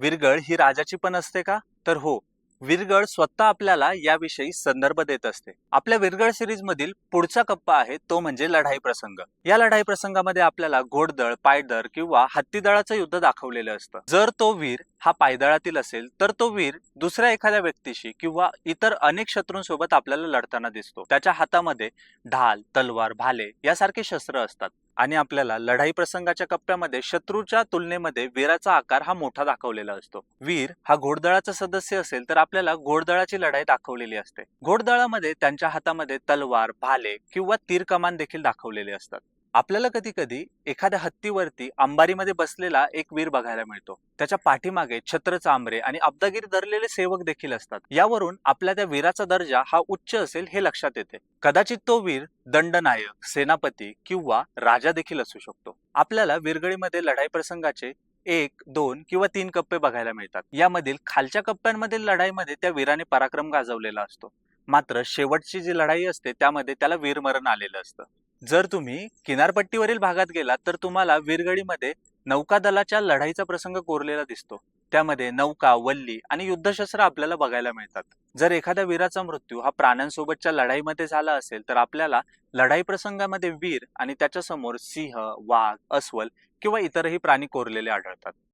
विरगळ ही राजाची पण असते का? तर हो. विरगळ स्वतः आपल्याला याविषयी संदर्भ देत असते. आपल्या विरगळ सिरीज मधील पुढचा कप्पा आहे तो म्हणजे लढाई प्रसंग. या लढाई प्रसंगामध्ये आपल्याला घोडदळ पायदळ किंवा हत्तीदळाचं युद्ध दाखवलेलं असतं. जर तो वीर हा पायदळातील असेल तर तो वीर दुसऱ्या एखाद्या व्यक्तीशी किंवा इतर अनेक शत्रूंसोबत आपल्याला लढताना दिसतो. त्याच्या हातामध्ये ढाल तलवार भाले यासारखे शस्त्र असतात. आणि आपल्याला लढाई प्रसंगाच्या कप्प्यामध्ये शत्रूच्या तुलनेमध्ये वीराचा आकार हा मोठा दाखवलेला असतो. वीर हा घोडदळाचा सदस्य असेल तर आपल्याला घोडदळाची लढाई दाखवलेली असते. घोडदळामध्ये त्यांच्या हातामध्ये तलवार भाले किंवा तीर कमान देखील दाखवलेले असतात. आपल्याला कधी कधी एखाद्या हत्तीवरती अंबारीमध्ये बसलेला एक वीर बघायला मिळतो. त्याच्या पाठीमागे छत्र चांबरे आणि अब्दागिरी धरलेले सेवक देखील असतात. यावरून आपल्या त्या वीराचा दर्जा हा उच्च असेल हे लक्षात येते. कदाचित तो वीर दंडनायक सेनापती किंवा राजा देखील असू शकतो. आपल्याला वीरगळीमध्ये लढाई प्रसंगाचे एक दोन किंवा तीन कप्पे बघायला मिळतात. यामधील खालच्या कप्प्यांमधील लढाईमध्ये त्या वीराने पराक्रम गाजवलेला असतो. मात्र शेवटची जी लढाई असते त्यामध्ये त्याला वीरमरण आलेलं असतं. जर तुम्ही किनारपट्टीवरील भागात गेलात तर तुम्हाला वीरगडीमध्ये नौकादलाच्या लढाईचा प्रसंग कोरलेला दिसतो. त्यामध्ये नौका वल्ली आणि युद्धशस्त्र आपल्याला बघायला मिळतात. जर एखाद्या वीराचा मृत्यू हा प्राण्यांसोबतच्या लढाईमध्ये झाला असेल तर आपल्याला लढाई प्रसंगामध्ये वीर आणि त्याच्यासमोर सिंह वाघ अस्वल किंवा इतरही प्राणी कोरलेले आढळतात.